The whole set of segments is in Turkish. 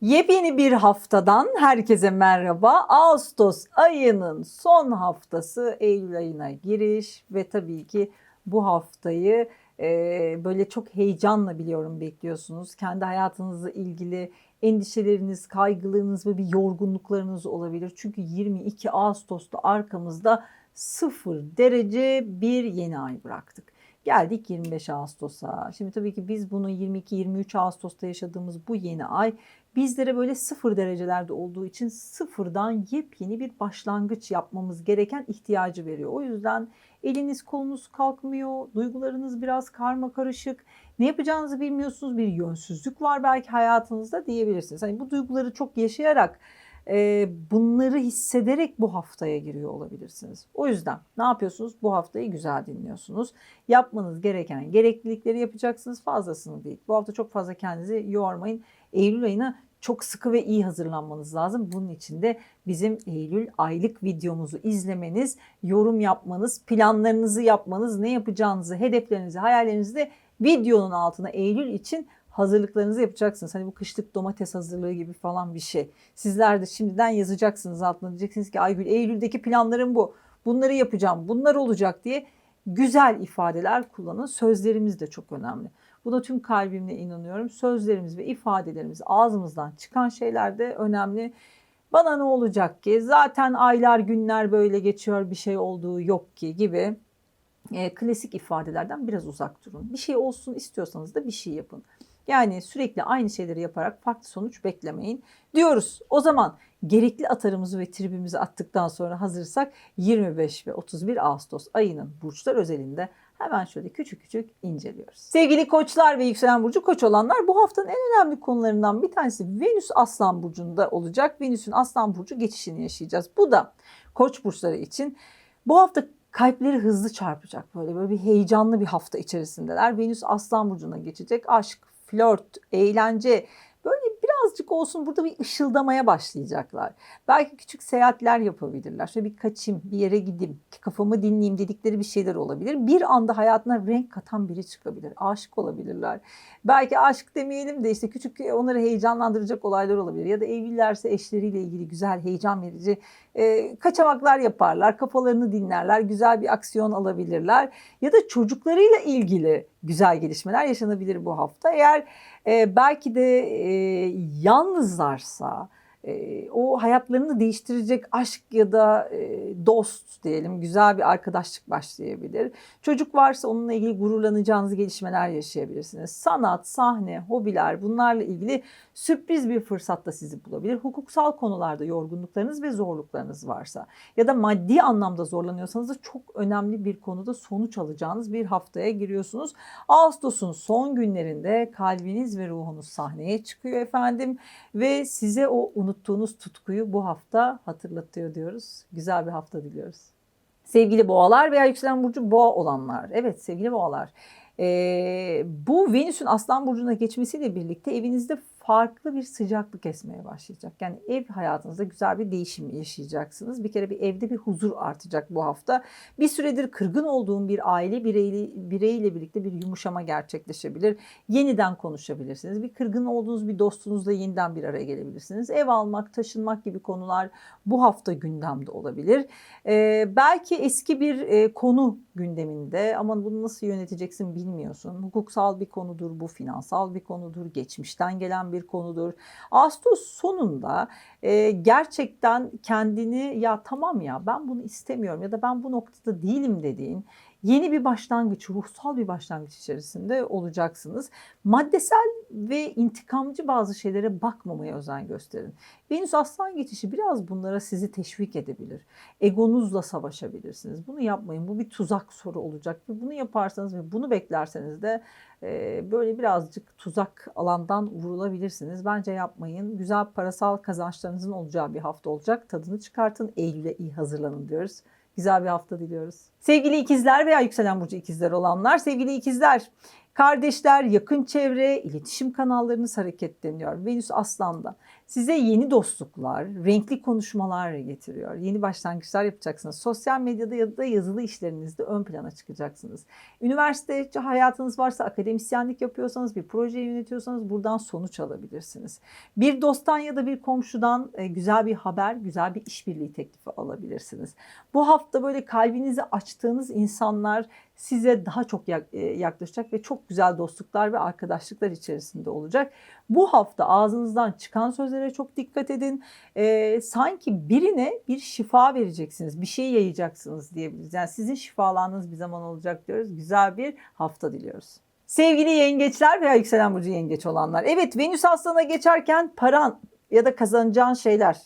Yepyeni bir haftadan herkese merhaba. Ağustos ayının son haftası Eylül ayına giriş ve tabii ki bu haftayı e, böyle çok heyecanla biliyorum bekliyorsunuz. Kendi hayatınızla ilgili endişeleriniz, kaygılarınız ve bir yorgunluklarınız olabilir. Çünkü 22 Ağustos'ta arkamızda 0 derece bir yeni ay bıraktık. Geldik 25 Ağustos'a. Şimdi tabii ki biz bunu 22-23 Ağustos'ta yaşadığımız bu yeni ay bizlere böyle sıfır derecelerde olduğu için sıfırdan yepyeni bir başlangıç yapmamız gereken ihtiyacı veriyor. O yüzden eliniz kolunuz kalkmıyor, duygularınız biraz karma karışık, ne yapacağınızı bilmiyorsunuz, bir yönsüzlük var belki hayatınızda diyebilirsiniz. Hani bu duyguları çok yaşayarak bunları hissederek bu haftaya giriyor olabilirsiniz. O yüzden ne yapıyorsunuz? Bu haftayı güzel dinliyorsunuz. Yapmanız gereken gereklilikleri yapacaksınız. Fazlasını değil. Bu hafta çok fazla kendinizi yormayın. Eylül ayına çok sıkı ve iyi hazırlanmanız lazım. Bunun için de bizim Eylül aylık videomuzu izlemeniz, yorum yapmanız, planlarınızı yapmanız, ne yapacağınızı, hedeflerinizi, hayallerinizi de videonun altına Eylül için hazırlıklarınızı yapacaksınız. Hani bu kışlık domates hazırlığı gibi falan bir şey. Sizler de şimdiden yazacaksınız altına diyeceksiniz ki Aygül Eylül'deki planlarım bu. Bunları yapacağım, bunlar olacak diye güzel ifadeler kullanın. Sözlerimiz de çok önemli. Buna tüm kalbimle inanıyorum. Sözlerimiz ve ifadelerimiz ağzımızdan çıkan şeyler de önemli. Bana ne olacak ki? Zaten aylar günler böyle geçiyor bir şey olduğu yok ki gibi e, klasik ifadelerden biraz uzak durun. Bir şey olsun istiyorsanız da bir şey yapın. Yani sürekli aynı şeyleri yaparak farklı sonuç beklemeyin diyoruz. O zaman gerekli atarımızı ve tribimizi attıktan sonra hazırsak 25 ve 31 Ağustos ayının burçlar özelinde hemen şöyle küçük küçük inceliyoruz. Sevgili koçlar ve yükselen burcu koç olanlar bu haftanın en önemli konularından bir tanesi Venüs Aslan burcunda olacak. Venüs'ün Aslan burcu geçişini yaşayacağız. Bu da koç burçları için bu hafta kalpleri hızlı çarpacak. Böyle böyle bir heyecanlı bir hafta içerisindeler. Venüs Aslan burcuna geçecek. Aşk, flört, eğlence böyle birazcık olsun burada bir ışıldamaya başlayacaklar. Belki küçük seyahatler yapabilirler. Şöyle bir kaçayım, bir yere gideyim, kafamı dinleyeyim dedikleri bir şeyler olabilir. Bir anda hayatına renk katan biri çıkabilir. Aşık olabilirler. Belki aşk demeyelim de işte küçük onları heyecanlandıracak olaylar olabilir. Ya da evlilerse eşleriyle ilgili güzel, heyecan verici e, kaçamaklar yaparlar. Kafalarını dinlerler, güzel bir aksiyon alabilirler. Ya da çocuklarıyla ilgili güzel gelişmeler yaşanabilir bu hafta. Eğer e, belki de e, yalnızlarsa o hayatlarını değiştirecek aşk ya da e, dost diyelim güzel bir arkadaşlık başlayabilir. Çocuk varsa onunla ilgili gururlanacağınız gelişmeler yaşayabilirsiniz. Sanat, sahne, hobiler bunlarla ilgili sürpriz bir fırsat da sizi bulabilir. Hukuksal konularda yorgunluklarınız ve zorluklarınız varsa ya da maddi anlamda zorlanıyorsanız da çok önemli bir konuda sonuç alacağınız bir haftaya giriyorsunuz. Ağustos'un son günlerinde kalbiniz ve ruhunuz sahneye çıkıyor efendim ve size o unuttuğunuz tutkuyu bu hafta hatırlatıyor diyoruz. Güzel bir hafta diliyoruz. Sevgili boğalar veya yükselen burcu boğa olanlar. Evet sevgili boğalar. Ee, bu Venüs'ün Aslan Burcu'na geçmesiyle birlikte evinizde farklı bir sıcaklık esmeye başlayacak. Yani ev hayatınızda güzel bir değişim yaşayacaksınız. Bir kere bir evde bir huzur artacak bu hafta. Bir süredir kırgın olduğum bir aile bireyle, bireyle birlikte bir yumuşama gerçekleşebilir. Yeniden konuşabilirsiniz. Bir kırgın olduğunuz bir dostunuzla yeniden bir araya gelebilirsiniz. Ev almak, taşınmak gibi konular bu hafta gündemde olabilir. Ee, belki eski bir e, konu gündeminde ama bunu nasıl yöneteceksin bilmiyorsun. Hukuksal bir konudur bu, finansal bir konudur, geçmişten gelen bir konudur. Ağustos sonunda e, gerçekten kendini ya tamam ya ben bunu istemiyorum ya da ben bu noktada değilim dediğin yeni bir başlangıç, ruhsal bir başlangıç içerisinde olacaksınız. Maddesel ve intikamcı bazı şeylere bakmamaya özen gösterin. Venüs Aslan geçişi biraz bunlara sizi teşvik edebilir. Egonuzla savaşabilirsiniz. Bunu yapmayın. Bu bir tuzak soru olacak. Bunu yaparsanız ve bunu beklerseniz de e, böyle birazcık tuzak alandan vurulabilirsiniz. Bence yapmayın. Güzel parasal kazançlarınızın olacağı bir hafta olacak. Tadını çıkartın. Eylül'e iyi hazırlanın diyoruz. Güzel bir hafta diliyoruz. Sevgili ikizler veya yükselen burcu ikizler olanlar, sevgili ikizler Kardeşler, yakın çevre, iletişim kanallarınız hareketleniyor. Venüs Aslan'da. Size yeni dostluklar, renkli konuşmalar getiriyor. Yeni başlangıçlar yapacaksınız. Sosyal medyada ya da yazılı işlerinizde ön plana çıkacaksınız. Üniversite hayatınız varsa, akademisyenlik yapıyorsanız, bir proje yönetiyorsanız buradan sonuç alabilirsiniz. Bir dosttan ya da bir komşudan e, güzel bir haber, güzel bir işbirliği teklifi alabilirsiniz. Bu hafta böyle kalbinizi açtığınız insanlar size daha çok e, yaklaşacak ve çok güzel dostluklar ve arkadaşlıklar içerisinde olacak. Bu hafta ağzınızdan çıkan sözlere çok dikkat edin. Ee, sanki birine bir şifa vereceksiniz, bir şey yayacaksınız diyebiliriz. Yani sizin şifalandığınız bir zaman olacak diyoruz. Güzel bir hafta diliyoruz. Sevgili yengeçler veya yükselen burcu yengeç olanlar. Evet Venüs Aslan'a geçerken paran ya da kazanacağın şeyler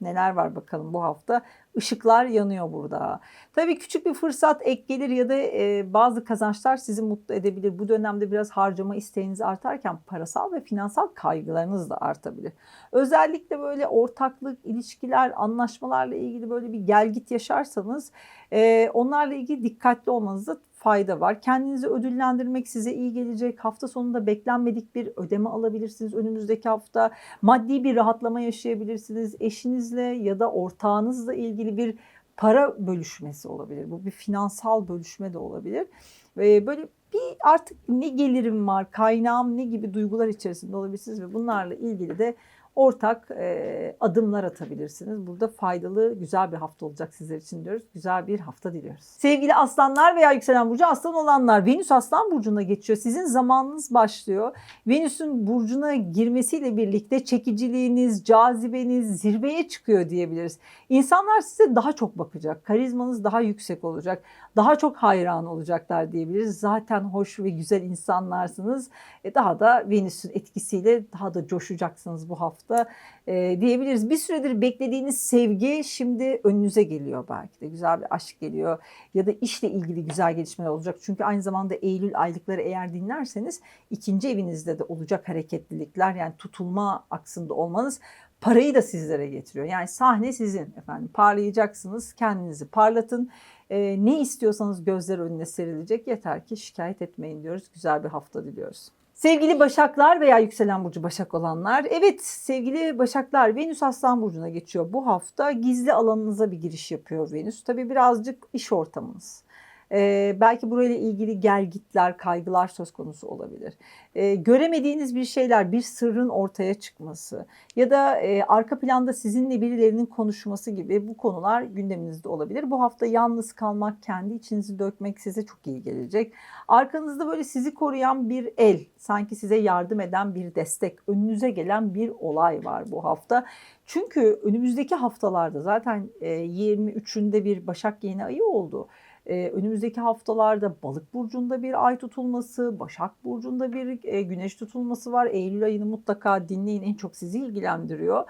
neler var bakalım bu hafta. Işıklar yanıyor burada. Tabii küçük bir fırsat ek gelir ya da e, bazı kazançlar sizi mutlu edebilir. Bu dönemde biraz harcama isteğiniz artarken parasal ve finansal kaygılarınız da artabilir. Özellikle böyle ortaklık, ilişkiler, anlaşmalarla ilgili böyle bir gelgit yaşarsanız e, onlarla ilgili dikkatli olmanızda fayda var. Kendinizi ödüllendirmek size iyi gelecek. Hafta sonunda beklenmedik bir ödeme alabilirsiniz önümüzdeki hafta. Maddi bir rahatlama yaşayabilirsiniz. Eşinizle ya da ortağınızla ilgili bir para bölüşmesi olabilir. Bu bir finansal bölüşme de olabilir. Ve böyle bir artık ne gelirim var, kaynağım ne gibi duygular içerisinde olabilirsiniz ve bunlarla ilgili de ortak e, adımlar atabilirsiniz. Burada faydalı, güzel bir hafta olacak sizler için diyoruz. Güzel bir hafta diliyoruz. Sevgili aslanlar veya yükselen burcu aslan olanlar Venüs aslan burcuna geçiyor. Sizin zamanınız başlıyor. Venüs'ün burcuna girmesiyle birlikte çekiciliğiniz, cazibeniz zirveye çıkıyor diyebiliriz. İnsanlar size daha çok bakacak. Karizmanız daha yüksek olacak. Daha çok hayran olacaklar diyebiliriz. Zaten hoş ve güzel insanlarsınız. E daha da Venüs'ün etkisiyle daha da coşacaksınız bu hafta e, diyebiliriz. Bir süredir beklediğiniz sevgi şimdi önünüze geliyor belki de. Güzel bir aşk geliyor ya da işle ilgili güzel gelişmeler olacak. Çünkü aynı zamanda Eylül aylıkları eğer dinlerseniz ikinci evinizde de olacak hareketlilikler yani tutulma aksında olmanız parayı da sizlere getiriyor. Yani sahne sizin efendim parlayacaksınız kendinizi parlatın. E, ne istiyorsanız gözler önüne serilecek yeter ki şikayet etmeyin diyoruz. Güzel bir hafta diliyoruz. Sevgili Başaklar veya yükselen burcu Başak olanlar. Evet sevgili Başaklar Venüs Aslan Burcu'na geçiyor. Bu hafta gizli alanınıza bir giriş yapıyor Venüs. Tabii birazcık iş ortamınız. Ee, belki burayla ilgili gelgitler, kaygılar söz konusu olabilir. Ee, göremediğiniz bir şeyler, bir sırrın ortaya çıkması ya da e, arka planda sizinle birilerinin konuşması gibi bu konular gündeminizde olabilir. Bu hafta yalnız kalmak, kendi içinizi dökmek size çok iyi gelecek. Arkanızda böyle sizi koruyan bir el, sanki size yardım eden bir destek, önünüze gelen bir olay var bu hafta. Çünkü önümüzdeki haftalarda zaten e, 23'ünde bir Başak yeni ayı oldu. Ee, önümüzdeki haftalarda Balık burcunda bir ay tutulması, Başak burcunda bir e, güneş tutulması var. Eylül ayını mutlaka dinleyin en çok sizi ilgilendiriyor.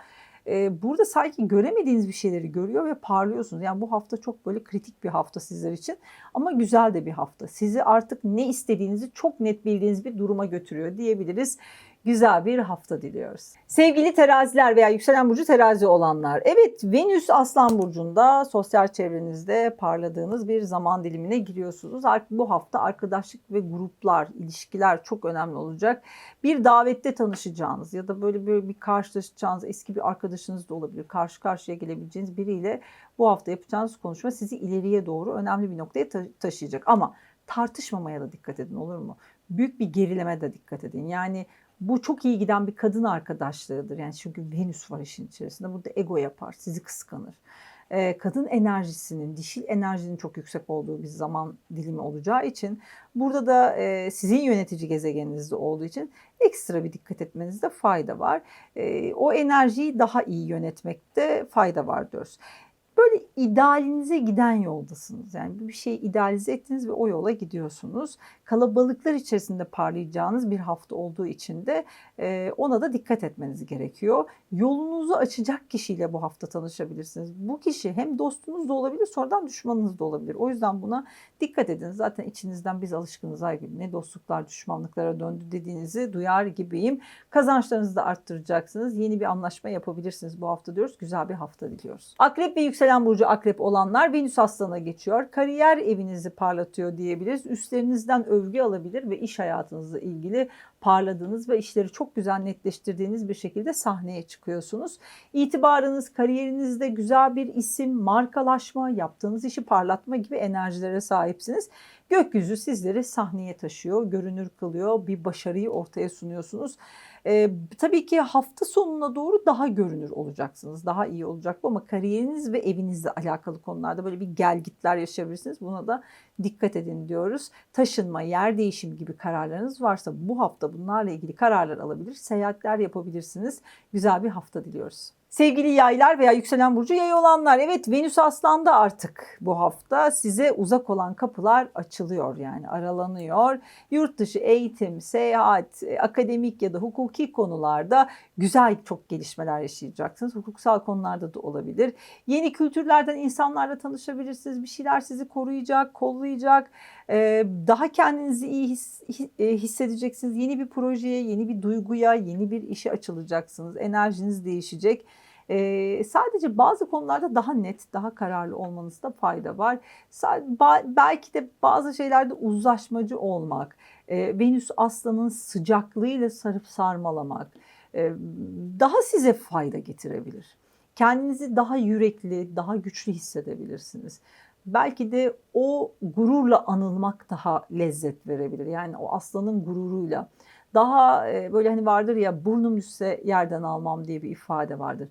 Ee, burada sanki göremediğiniz bir şeyleri görüyor ve parlıyorsunuz. Yani bu hafta çok böyle kritik bir hafta sizler için ama güzel de bir hafta. Sizi artık ne istediğinizi çok net bildiğiniz bir duruma götürüyor diyebiliriz güzel bir hafta diliyoruz. Sevgili teraziler veya yükselen burcu terazi olanlar. Evet Venüs Aslan Burcu'nda sosyal çevrenizde parladığınız bir zaman dilimine giriyorsunuz. Bu hafta arkadaşlık ve gruplar, ilişkiler çok önemli olacak. Bir davette tanışacağınız ya da böyle böyle bir karşılaşacağınız eski bir arkadaşınız da olabilir. Karşı karşıya gelebileceğiniz biriyle bu hafta yapacağınız konuşma sizi ileriye doğru önemli bir noktaya ta- taşıyacak. Ama tartışmamaya da dikkat edin olur mu? Büyük bir gerileme de dikkat edin. Yani bu çok iyi giden bir kadın arkadaşlığıdır. Yani çünkü Venüs var işin içerisinde. Burada ego yapar, sizi kıskanır. Ee, kadın enerjisinin, dişil enerjinin çok yüksek olduğu bir zaman dilimi olacağı için burada da e, sizin yönetici gezegeninizde olduğu için ekstra bir dikkat etmenizde fayda var. E, o enerjiyi daha iyi yönetmekte fayda var diyoruz böyle idealinize giden yoldasınız. Yani bir şeyi idealize ettiniz ve o yola gidiyorsunuz. Kalabalıklar içerisinde parlayacağınız bir hafta olduğu için de e, ona da dikkat etmeniz gerekiyor. Yolunuzu açacak kişiyle bu hafta tanışabilirsiniz. Bu kişi hem dostunuz da olabilir, sonradan düşmanınız da olabilir. O yüzden buna dikkat edin. Zaten içinizden biz alışkınız ay gibi ne dostluklar düşmanlıklara döndü dediğinizi duyar gibiyim. Kazançlarınızı da arttıracaksınız. Yeni bir anlaşma yapabilirsiniz bu hafta diyoruz. Güzel bir hafta diliyoruz. Akrep ve yükselen yükselen burcu akrep olanlar Venüs aslana geçiyor. Kariyer evinizi parlatıyor diyebiliriz. Üstlerinizden övgü alabilir ve iş hayatınızla ilgili parladığınız ve işleri çok güzel netleştirdiğiniz bir şekilde sahneye çıkıyorsunuz. İtibarınız, kariyerinizde güzel bir isim, markalaşma, yaptığınız işi parlatma gibi enerjilere sahipsiniz. Gökyüzü sizleri sahneye taşıyor, görünür kılıyor, bir başarıyı ortaya sunuyorsunuz. Ee, tabii ki hafta sonuna doğru daha görünür olacaksınız, daha iyi olacak bu ama kariyeriniz ve evinizle alakalı konularda böyle bir gel gitler yaşayabilirsiniz. Buna da dikkat edin diyoruz. Taşınma, yer değişimi gibi kararlarınız varsa bu hafta bunlarla ilgili kararlar alabilir, seyahatler yapabilirsiniz. Güzel bir hafta diliyoruz. Sevgili yaylar veya yükselen burcu yay olanlar evet Venüs Aslan'da artık bu hafta size uzak olan kapılar açılıyor yani aralanıyor. Yurt dışı eğitim, seyahat, e, akademik ya da hukuki konularda güzel çok gelişmeler yaşayacaksınız. Hukuksal konularda da olabilir. Yeni kültürlerden insanlarla tanışabilirsiniz. Bir şeyler sizi koruyacak, kollayacak. Ee, Daha kendinizi iyi his- hi- e, hissedeceksiniz. Yeni bir projeye, yeni bir duyguya, yeni bir işe açılacaksınız. Enerjiniz değişecek. Ee, sadece bazı konularda daha net, daha kararlı olmanızda fayda var. Belki de bazı şeylerde uzlaşmacı olmak, e, Venüs Aslan'ın sıcaklığıyla sarıp sarmalamak e, daha size fayda getirebilir. Kendinizi daha yürekli, daha güçlü hissedebilirsiniz. Belki de o gururla anılmak daha lezzet verebilir. Yani o aslanın gururuyla. Daha e, böyle hani vardır ya burnum düşse yerden almam diye bir ifade vardır.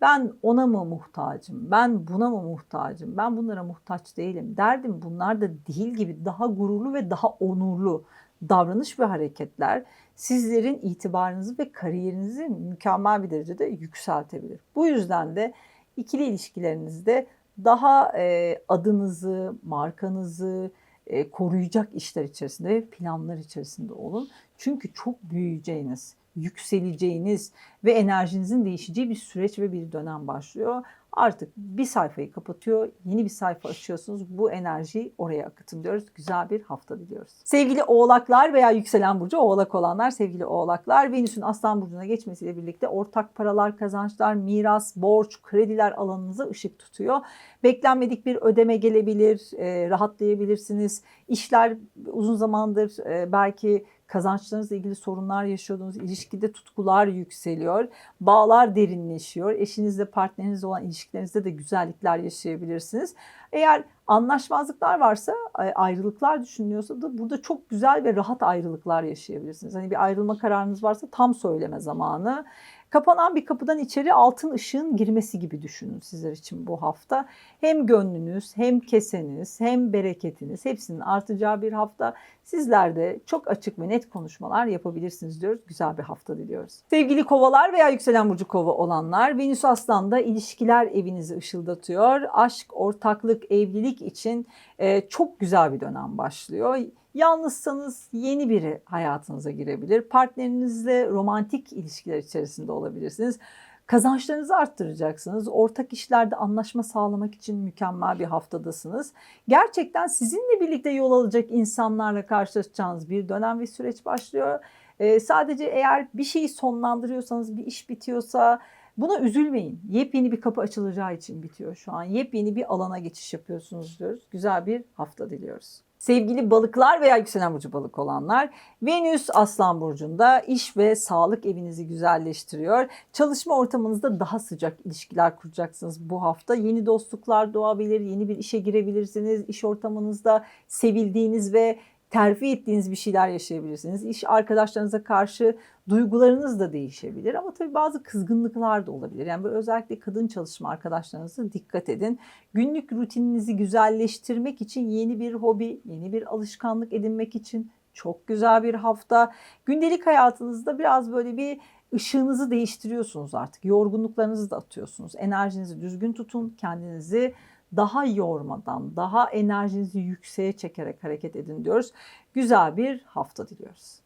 Ben ona mı muhtacım? Ben buna mı muhtacım? Ben bunlara muhtaç değilim. Derdim bunlar da değil gibi daha gururlu ve daha onurlu davranış ve hareketler sizlerin itibarınızı ve kariyerinizi mükemmel bir derecede yükseltebilir. Bu yüzden de ikili ilişkilerinizde daha e, adınızı, markanızı e, koruyacak işler içerisinde planlar içerisinde olun. Çünkü çok büyüyeceğiniz, yükseleceğiniz ve enerjinizin değişeceği bir süreç ve bir dönem başlıyor. Artık bir sayfayı kapatıyor, yeni bir sayfa açıyorsunuz. Bu enerjiyi oraya akıtın diyoruz. Güzel bir hafta diliyoruz. Sevgili oğlaklar veya yükselen burcu oğlak olanlar, sevgili oğlaklar, Venüs'ün aslan burcuna geçmesiyle birlikte ortak paralar, kazançlar, miras, borç, krediler alanınıza ışık tutuyor. Beklenmedik bir ödeme gelebilir, e, rahatlayabilirsiniz. İşler uzun zamandır e, belki kazançlarınızla ilgili sorunlar yaşıyordunuz. İlişkide tutkular yükseliyor. Bağlar derinleşiyor. Eşinizle, partnerinizle olan ilişkilerinizde de güzellikler yaşayabilirsiniz. Eğer anlaşmazlıklar varsa, ay- ayrılıklar düşünülüyorsa da burada çok güzel ve rahat ayrılıklar yaşayabilirsiniz. Hani bir ayrılma kararınız varsa tam söyleme zamanı. Kapanan bir kapıdan içeri altın ışığın girmesi gibi düşünün sizler için bu hafta. Hem gönlünüz, hem keseniz, hem bereketiniz hepsinin artacağı bir hafta. Sizler de çok açık ve net konuşmalar yapabilirsiniz diyoruz. Güzel bir hafta diliyoruz. Sevgili kovalar veya yükselen burcu kova olanlar Venüs Aslan'da ilişkiler evinizi ışıldatıyor. Aşk, ortaklık, evlilik için e, çok güzel bir dönem başlıyor. Yalnızsanız yeni biri hayatınıza girebilir. Partnerinizle romantik ilişkiler içerisinde olabilirsiniz. Kazançlarınızı arttıracaksınız. Ortak işlerde anlaşma sağlamak için mükemmel bir haftadasınız. Gerçekten sizinle birlikte yol alacak insanlarla karşılaşacağınız bir dönem ve süreç başlıyor. Ee, sadece eğer bir şeyi sonlandırıyorsanız, bir iş bitiyorsa buna üzülmeyin. Yepyeni bir kapı açılacağı için bitiyor şu an. Yepyeni bir alana geçiş yapıyorsunuz diyoruz. Güzel bir hafta diliyoruz. Sevgili balıklar veya yükselen burcu balık olanlar, Venüs Aslan Burcu'nda iş ve sağlık evinizi güzelleştiriyor. Çalışma ortamınızda daha sıcak ilişkiler kuracaksınız bu hafta. Yeni dostluklar doğabilir, yeni bir işe girebilirsiniz. İş ortamınızda sevildiğiniz ve terfi ettiğiniz bir şeyler yaşayabilirsiniz. İş arkadaşlarınıza karşı duygularınız da değişebilir ama tabii bazı kızgınlıklar da olabilir. Yani özellikle kadın çalışma arkadaşlarınıza dikkat edin. Günlük rutininizi güzelleştirmek için yeni bir hobi, yeni bir alışkanlık edinmek için çok güzel bir hafta. Gündelik hayatınızda biraz böyle bir ışığınızı değiştiriyorsunuz artık. Yorgunluklarınızı da atıyorsunuz. Enerjinizi düzgün tutun. Kendinizi daha yormadan, daha enerjinizi yükseğe çekerek hareket edin diyoruz. Güzel bir hafta diliyoruz.